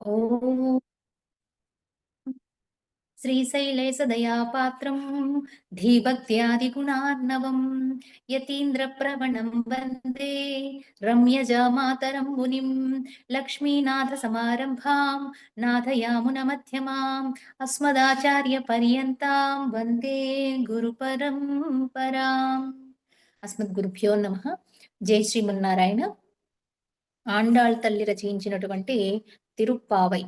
ఓం. శ్రీశైలేశదయాపాత్రం ధీభక్త్యాదిగుణార్ణవం యతీంద్రప్రవణం వందే రమ్యజమాతరం మునిం లక్ష్మీనాథ సమారంభాం నాథయామున లక్ష్మీనాథసమారంభాం అస్మదాచార్య అస్మదాచార్యపర్యంతాం వందే గురుపరంపరాం. అస్మద్గురుభ్యో నమ. జై శ్రీమన్నారాయణ. ఆండాళ్ తల్లి రచయించినటువంటి తిరుప్పావై.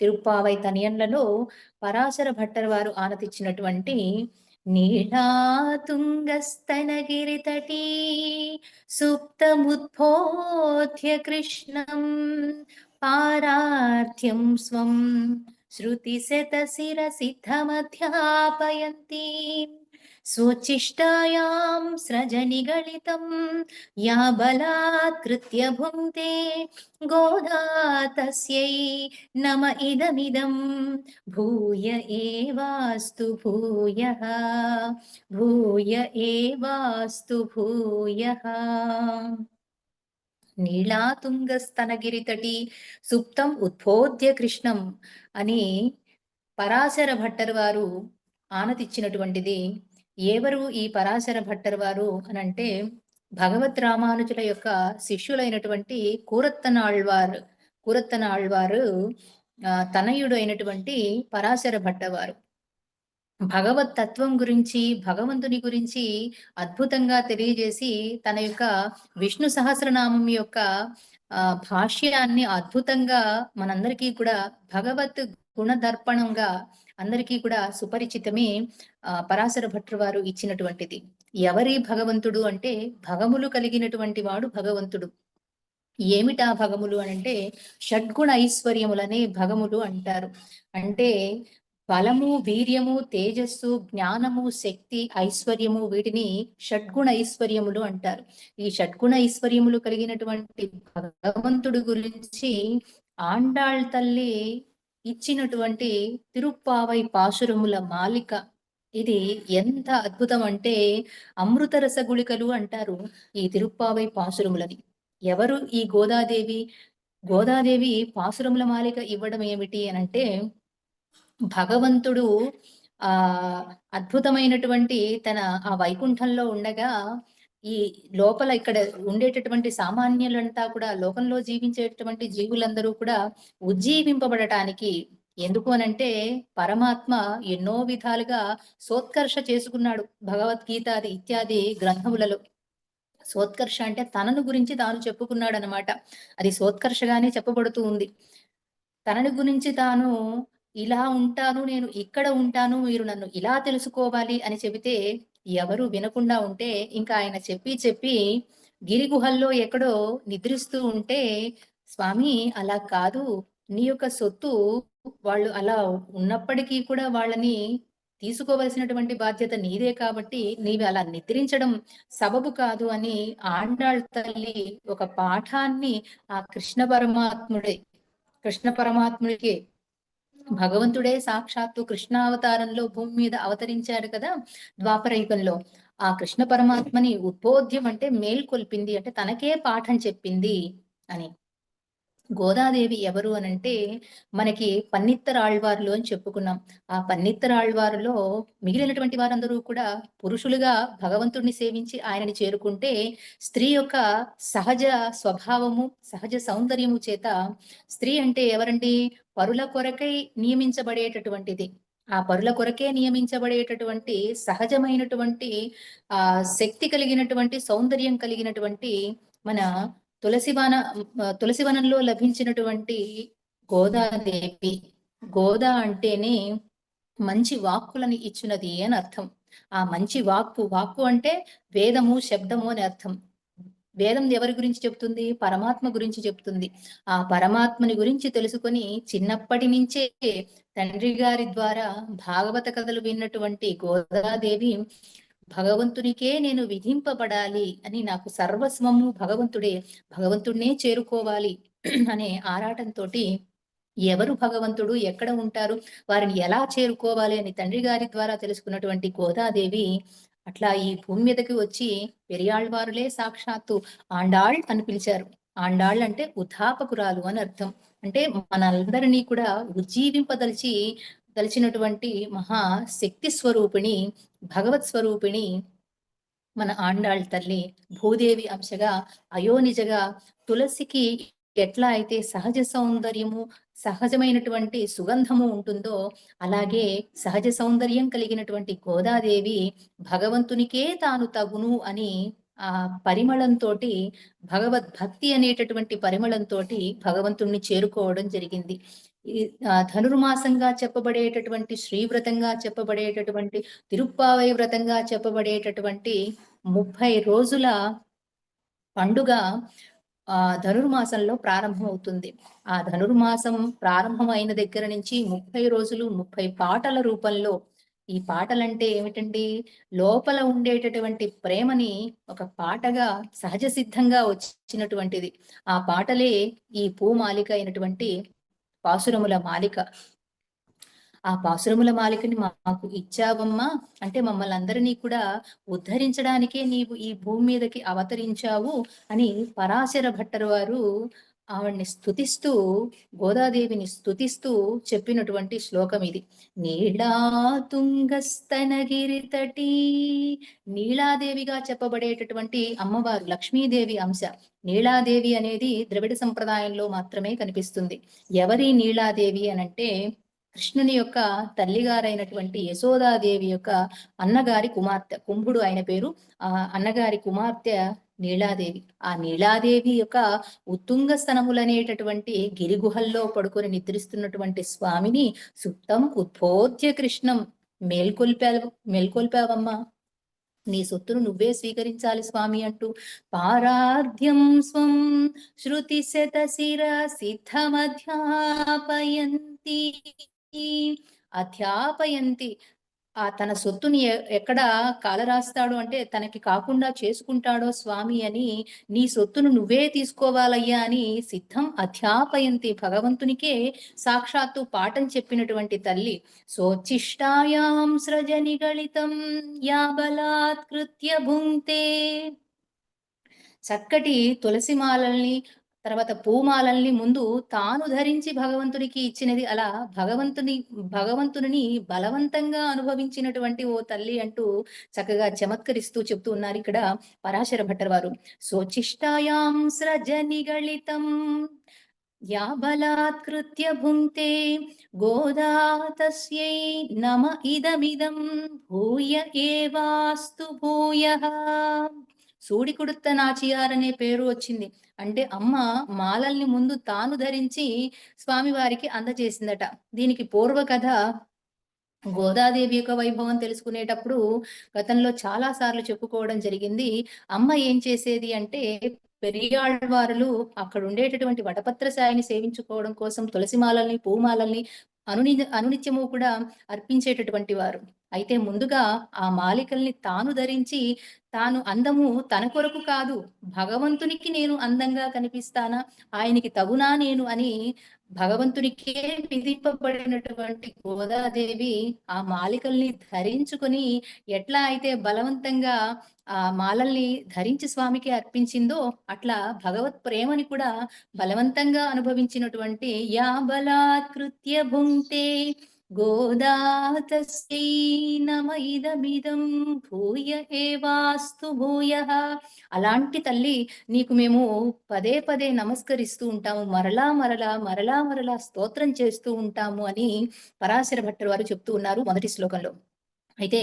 తిరుప్పావై తనియన్లలో పరాశర భట్టర్ వారు ఆనతిచ్చినటువంటి నీళాతుంగస్తనగిరి తటీ సుప్తముద్భోధ్య కృష్ణం పారార్థ్యం స్వం శృతిశతశిరసిద్ధమధ్యాపయంతి स्वोच्छिष्टायां स्रजनिगलितं या बलात्कृत्य भुङ्क्ते गोदा तस्यै नम इदमिदं भूय एवास्तु भूयः भूय एवास्तु भूयः నీళాతుంగస్తనగిరితటి సుప్తం ఉద్బోధ్య కృష్ణం అని పరాశర భట్టర్ వారు ఆనతిచ్చినటువంటిది ఎవరు ఈ పరాశర భట్టర్ వారు అనంటే భగవత్ రామానుజుల యొక్క శిష్యులైనటువంటి కూరత్తనాళ్వారు కూరత్తనాళ్వారు తనయుడు అయినటువంటి పరాశర భట్టవారు. భగవత్ తత్వం గురించి భగవంతుని గురించి అద్భుతంగా తెలియజేసి తన యొక్క విష్ణు సహస్రనామం యొక్క భాష్యాన్ని అద్భుతంగా మనందరికీ కూడా భగవత్ గుణదర్పణంగా అందరికీ కూడా సుపరిచితమే పరాశర భట్టు వారు ఇచ్చినటువంటిది. ఎవరి భగవంతుడు అంటే భగములు కలిగినటువంటి వాడు భగవంతుడు. ఏమిటా భగములు అంటే షడ్గుణ ఐశ్వర్యములనే భగములు అంటారు. అంటే బలము వీర్యము తేజస్సు జ్ఞానము శక్తి ఐశ్వర్యము వీటిని షడ్గుణ ఐశ్వర్యములు అంటారు. ఈ షడ్గుణ ఐశ్వర్యములు కలిగినటువంటి భగవంతుడి గురించి ఆండాళ్ తల్లి ఇచ్చినటువంటి తిరుప్పావై పాశురముల మాలిక. ఇది ఎంత అద్భుతం అంటే అమృత రసగుళికలు అంటారు ఈ తిరుప్పావై పాశురములని ఎవరు ఈ గోదాదేవి? గోదాదేవి పాశురముల మాలిక ఇవ్వడం ఏమిటి అని అంటే భగవంతుడు ఆ అద్భుతమైనటువంటి తన ఆ వైకుంఠంలో ఉండగా ఈ లోపల ఇక్కడ ఉండేటటువంటి సామాన్యులంతా కూడా లోకంలో జీవించేటటువంటి జీవులందరూ కూడా ఉజ్జీవింపబడటానికి ఎందుకు అనంటే పరమాత్మ ఎన్నో విధాలుగా సోత్కర్ష చేసుకున్నాడు భగవద్గీత అది ఇత్యాది గ్రంథములలో. సోత్కర్ష అంటే తనను గురించి తాను చెప్పుకున్నాడు అనమాట అది సోత్కర్షగానే చెప్పబడుతూ ఉంది. తనని గురించి తాను ఇలా ఉంటాను నేను ఇక్కడ ఉంటాను మీరు నన్ను ఇలా తెలుసుకోవాలి అని చెబితే ఎవరు వినకుండా ఉంటే ఇంకా ఆయన చెప్పి చెప్పి గిరి గుహల్లో ఎక్కడో నిద్రిస్తూ ఉంటే స్వామి అలా కాదు. నీ యొక్క సొత్తు వాళ్ళు అలా ఉన్నప్పటికీ కూడా వాళ్ళని తీసుకోవలసినటువంటి బాధ్యత నీదే కాబట్టి నీవి అలా నిద్రించడం సబబు కాదు అని ఆండాళ్ తల్లి ఒక పాఠాన్ని ఆ కృష్ణ పరమాత్ముడే కృష్ణ పరమాత్ముడికి భగవంతుడే సాక్షాత్తు కృష్ణావతారంలో భూమి మీద అవతరించాడు కదా ద్వాపరయుగంలో. ఆ కృష్ణ పరమాత్మని ఉద్బోధ్యం అంటే మేల్కొల్పింది అంటే తనకే పాఠం చెప్పింది అని. గోదాదేవి ఎవరు అనంటే మనకి పన్నిత్తరాళ్వారులు అని చెప్పుకున్నాం. ఆ పన్నిత్తరాళ్వారులో మిగిలినటువంటి వారందరూ కూడా పురుషులుగా భగవంతుడిని సేవించి ఆయనని చేరుకుంటే స్త్రీ యొక్క సహజ స్వభావము సహజ సౌందర్యము చేత స్త్రీ అంటే ఎవరండి? పరుల కొరకై నియమించబడేటటువంటిది. ఆ పరుల కొరకే నియమించబడేటటువంటి సహజమైనటువంటి ఆ శక్తి కలిగినటువంటి సౌందర్యం కలిగినటువంటి మన తులసివన తులసివనంలో లభించినటువంటి గోదాదేవి గోదా అంటేనే మంచి వాక్కులని ఇచ్చినది అని అర్థం. ఆ మంచి వాక్కు వాక్కు అంటే వేదము శబ్దము అని అర్థం. వేదం ఎవరి గురించి చెప్తుంది పరమాత్మ గురించి చెప్తుంది ఆ పరమాత్మని గురించి తెలుసుకొని చిన్నప్పటి నుంచే తండ్రి గారి ద్వారా భాగవత కథలు విన్నటువంటి గోదాదేవి భగవంతునికే నేను విధింపబడాలి అని నాకు సర్వస్వము భగవంతుడే భగవంతుడినే చేరుకోవాలి అనే ఆరాటంతో ఎవరు భగవంతుడు ఎక్కడ ఉంటారు వారిని ఎలా చేరుకోవాలి అని తండ్రి గారి ద్వారా తెలుసుకున్నటువంటి గోదాదేవి అట్లా ఈ భూమి మీదకి వచ్చి పెరియాళ్ళవారులే సాక్షాత్తు ఆండాళ్ అని పిలిచారు. ఆండాళ్ళు అంటే ఉత్థాపకురాలు అని అర్థం. అంటే మనందరినీ కూడా ఉజ్జీవింపదలిచి కలిచినటువంటి మహా శక్తి స్వరూపిణి భగవత్ స్వరూపిణి మన ఆండాళ్ తల్లి. భూదేవి అంశగా అయోనిజగా తులసికి ఎట్లా అయితే సహజ సౌందర్యము సహజమైనటువంటి సుగంధము ఉంటుందో అలాగే సహజ సౌందర్యం కలిగినటువంటి గోదాదేవి భగవంతునికే తాను తగును అని ఆ పరిమళంతో భగవద్భక్తి అనేటటువంటి పరిమళంతో భగవంతుణ్ణి చేరుకోవడం జరిగింది. ధనుర్మాసంగా చెప్పబడేటటువంటి శ్రీవ్రతంగా చెప్పబడేటటువంటి తిరుప్పావై వ్రతంగా చెప్పబడేటటువంటి ముప్పై రోజుల పండుగ ఆ ధనుర్మాసంలో ప్రారంభమవుతుంది. ఆ ధనుర్మాసం ప్రారంభమైన దగ్గర నుంచి ముప్పై రోజులు ముప్పై పాటల రూపంలో ఈ పాటలంటే ఏమిటండి? లోపల ఉండేటటువంటి ప్రేమని ఒక పాటగా సహజ సిద్ధంగా వచ్చినటువంటిది. ఆ పాటలే ఈ పూమాలిక అయినటువంటి పాసురముల మాలిక. ఆ పాసురముల మాలికని మాకు ఇచ్చావమ్మా. అంటే మమ్మల్ని అందరినీ కూడా ఉద్ధరించడానికే నీవు ఈ భూమి మీదకి అవతరించావు అని పరాశర భట్టరు వారు ఆవిడ్ని స్థుతిస్తూ గోదాదేవిని స్థుతిస్తూ చెప్పినటువంటి శ్లోకం ఇది. నీళా తుంగస్తనగిరితటి నీళాదేవిగా చెప్పబడేటటువంటి అమ్మవారు లక్ష్మీదేవి అంశ. నీళాదేవి అనేది ద్రవిడ సంప్రదాయంలో మాత్రమే కనిపిస్తుంది. ఎవరి నీళాదేవి అనంటే కృష్ణుని యొక్క తల్లిగారైనటువంటి యశోదాదేవి యొక్క అన్నగారి కుమార్తె కుంభుడు ఆయన పేరు ఆ అన్నగారి కుమార్తె నీలాదేవి. ఆ నీలాదేవి యొక్క ఉత్తుంగ స్థనములనేటటువంటి గిరిగుహల్లో పడుకొని నిద్రిస్తున్నటువంటి స్వామిని సుప్తం ఉద్బోధ్య కృష్ణం. మేల్కొల్పా మేల్కొల్పావమ్మా. నీ సొత్తును నువ్వే స్వీకరించాలి స్వామి అంటూ పారాధ్యం స్వం శృతి శత శిర సిద్ధమధ్యాపయంతి. అధ్యాపయంతి. ఆ తన సొత్తుని ఎక్కడ కాలరాస్తాడు అంటే తనకి కాకుండా చేసుకుంటాడో స్వామి అని నీ సొత్తును నువ్వే తీసుకోవాలయ్యా అని సిద్ధం అధ్యాపయంతి భగవంతునికే సాక్షాత్తు పాఠం చెప్పినటువంటి తల్లి. సోచిష్టాయాం సృజనిగళితం యా బలాత్కృత్య భుంక్తే చక్కటి తులసిమాలల్ని తర్వాత పూమాలల్ని ముందు తాను ధరించి భగవంతునికి ఇచ్చినది అలా భగవంతుని భగవంతుని బలవంతంగా అనుభవించినటువంటి ఓ తల్లి అంటూ చక్కగా చమత్కరిస్తూ చెప్తూ ఉన్నారు ఇక్కడ పరాశర భట్టర్ వారు సోచిష్టాయాం సృజనిగళితం యా బలాత్కృత్య భుంక్తే గోదా తస్యై నమ ఇదమిదం భూయ ఏవాస్తు భూయ. సూడి కుడుత్త నాచియార్ అనే పేరు వచ్చింది. అంటే అమ్మ మాలల్ని ముందు తాను ధరించి స్వామివారికి అందజేసిందట. దీనికి పూర్వ కథ గోదాదేవి యొక్క వైభవం తెలుసుకునేటప్పుడు గతంలో చాలా సార్లు చెప్పుకోవడం జరిగింది. అమ్మ ఏం చేసేది అంటే పెరియాళ్వారులు అక్కడ ఉండేటటువంటి వటపత్ర సాయిని సేవించుకోవడం కోసం తులసిమాలల్ని పూమాలల్ని అనుని అనునిత్యము కూడా అర్పించేటటువంటి వారు. అయితే ముందుగా ఆ మాలికల్ని తాను ధరించి తాను అందము తన కొరకు కాదు భగవంతునికి నేను అందంగా కనిపిస్తానా? ఆయనకి తగునా నేను అని భగవంతునికే విధింపబడినటువంటి గోదాదేవి ఆ మాలికల్ని ధరించుకొని ఎట్లా అయితే బలవంతంగా ఆ మాలల్ని ధరించి స్వామికి అర్పించిందో అట్లా భగవత్ ప్రేమని కూడా బలవంతంగా అనుభవించినటువంటి యా బలాత్కృత్య భుంక్తే గోదాతస్యై నమ ఇదమిదం భూయ ఏవాస్తు భూయ. అలాంటి తల్లి నీకు మేము పదే పదే నమస్కరిస్తూ ఉంటాము. మరలా మరలా మరలా మరలా స్తోత్రం చేస్తూ ఉంటాము అని పరాశర భట్టర్ వారు చెప్తూ ఉన్నారు మొదటి శ్లోకంలో. అయితే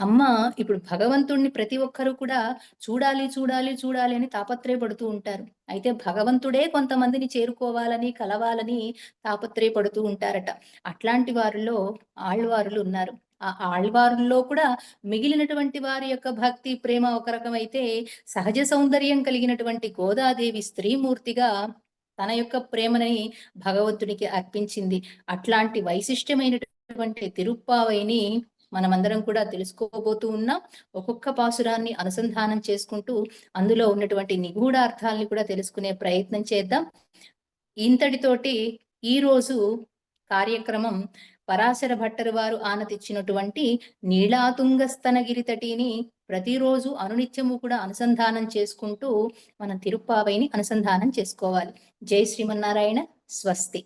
అమ్మ ఇప్పుడు భగవంతుణ్ణి ప్రతి ఒక్కరూ కూడా చూడాలి చూడాలి చూడాలి అని తాపత్రయపడుతూ ఉంటారు. అయితే భగవంతుడే కొంతమందిని చేరుకోవాలని కలవాలని తాపత్రయపడుతూ ఉంటారట. అట్లాంటి వారిలో ఆళ్వారులు ఉన్నారు. ఆ ఆళ్వారుల్లో కూడా మిగిలినటువంటి వారి యొక్క భక్తి ప్రేమ ఒక రకమైతే సహజ సౌందర్యం కలిగినటువంటి గోదాదేవి స్త్రీమూర్తిగా తన యొక్క ప్రేమని భగవంతునికి అర్పించింది. అట్లాంటి వైశిష్టమైనటువంటి తిరుప్పావైని మనమందరం కూడా తెలుసుకోబోతూ ఉన్నాం. ఒక్కొక్క పాసురాన్ని అనుసంధానం చేసుకుంటూ అందులో ఉన్నటువంటి నిగూఢార్థాలని కూడా తెలుసుకునే ప్రయత్నం చేద్దాం. ఇంతటితోటి ఈ రోజు కార్యక్రమం పరాశర భట్టరు వారు ఆనతిచ్చినటువంటి నీళాతుంగస్తనగిరి తటిని ప్రతిరోజు అనునిత్యము కూడా అనుసంధానం చేసుకుంటూ మనం తిరుప్పావైని అనుసంధానం చేసుకోవాలి. జై శ్రీమన్నారాయణ. స్వస్తి.